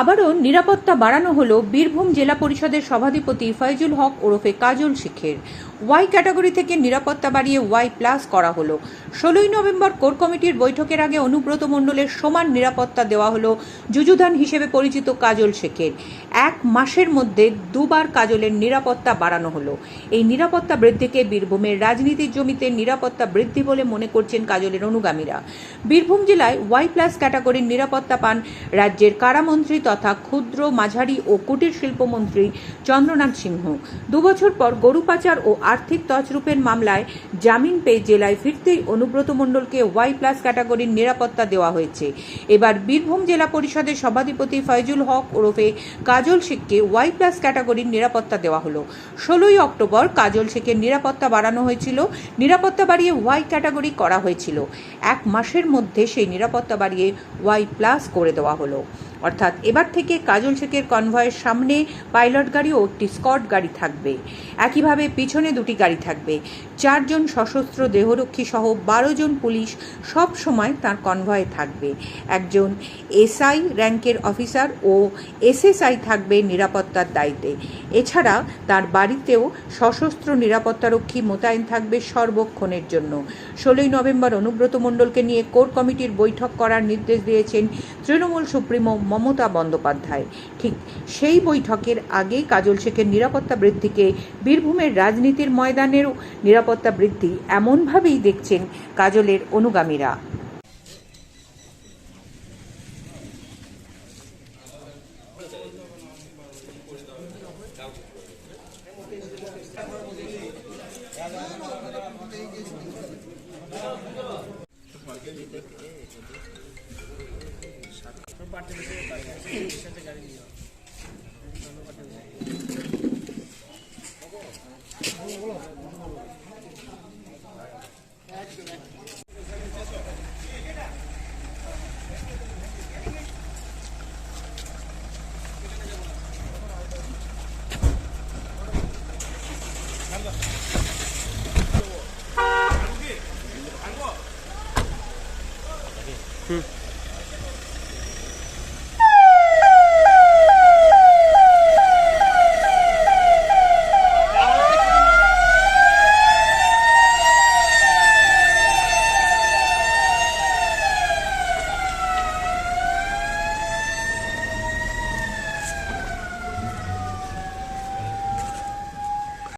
আবারও নিরাপত্তা বাড়ানো হল বীরভূম জেলা পরিষদের সভাধিপতি ফয়জুল হক ওরফে কাজল শেখের। ওয়াই ক্যাটাগরি থেকে নিরাপত্তা বাড়িয়ে ওয়াই প্লাস করা হলো। ষোলোই নভেম্বর কোর কমিটির বৈঠকের আগে অনুব্রত মণ্ডলের সমান নিরাপত্তা দেওয়া হলো যুযুধান হিসেবে পরিচিত কাজল শেখের। এক মাসের মধ্যে দুবার কাজলের নিরাপত্তা বাড়ানো হলো। এই নিরাপত্তা বৃদ্ধিকে বীরভূমের রাজনীতির জমিতে নিরাপত্তা বৃদ্ধি বলে মনে করছেন কাজলের অনুগামীরা। বীরভূম জেলায় ওয়াই প্লাস ক্যাটাগরির নিরাপত্তা পান রাজ্যের কারামন্ত্রী তথা ক্ষুদ্র, মাঝারি ও কুটির শিল্পমন্ত্রী চন্দ্রনাথ সিংহ। দুবছর পর গরু পাচার ও আর্থিক তছরূপের মামলায় জামিন পেয়ে জেলায় ফিরতেই অনুব্রত মণ্ডলকে ওয়াই প্লাস ক্যাটাগরির নিরাপত্তা দেওয়া হয়েছে। এবার বীরভূম জেলা পরিষদের সভাধিপতি ফয়জুল হক ওরফে কাজল শেখকে ওয়াই প্লাস ক্যাটাগরির নিরাপত্তা দেওয়া হলো। ষোলোই অক্টোবর কাজল শেখের নিরাপত্তা বাড়ানো হয়েছিল। নিরাপত্তা বাড়িয়ে ওয়াই ক্যাটাগরি করা হয়েছিল। এক মাসের মধ্যে সেই নিরাপত্তা বাড়িয়ে ওয়াই প্লাস করে দেওয়া হলো। অর্থাৎ এবার থেকে কাজল শেখের কনভয়ের সামনে পাইলট গাড়ি ও একটি স্কট গাড়ি থাকবে। একইভাবে পিছনে দুটি গাড়ি থাকবে। চারজন সশস্ত্র দেহরক্ষী সহ বারো জন পুলিশ সব সময় তার কনভয়ে থাকবে। একজন এসআই র্যাঙ্কের অফিসার ও এসএসআই থাকবে নিরাপত্তার দায়িত্বে। এছাড়া তার বাড়িতেও সশস্ত্র নিরাপত্তারক্ষী মোতায়েন থাকবে সর্বক্ষণের জন্য। ষোলোই নভেম্বর অনুব্রত মণ্ডলকে নিয়ে কোর কমিটির বৈঠক করার নির্দেশ দিয়েছেন তৃণমূল সুপ্রিমো মমতা বন্দ্যোপাধ্যায়। ঠিক সেই বৈঠকের আগেই কাজল শেখের নিরাপত্তা বৃদ্ধিকে বীরভূমের রাজনীতির ময়দানেরও নিরাপত্তা বৃদ্ধি এমনভাবেই দেখছেন কাজলের অনুগামীরা। 응.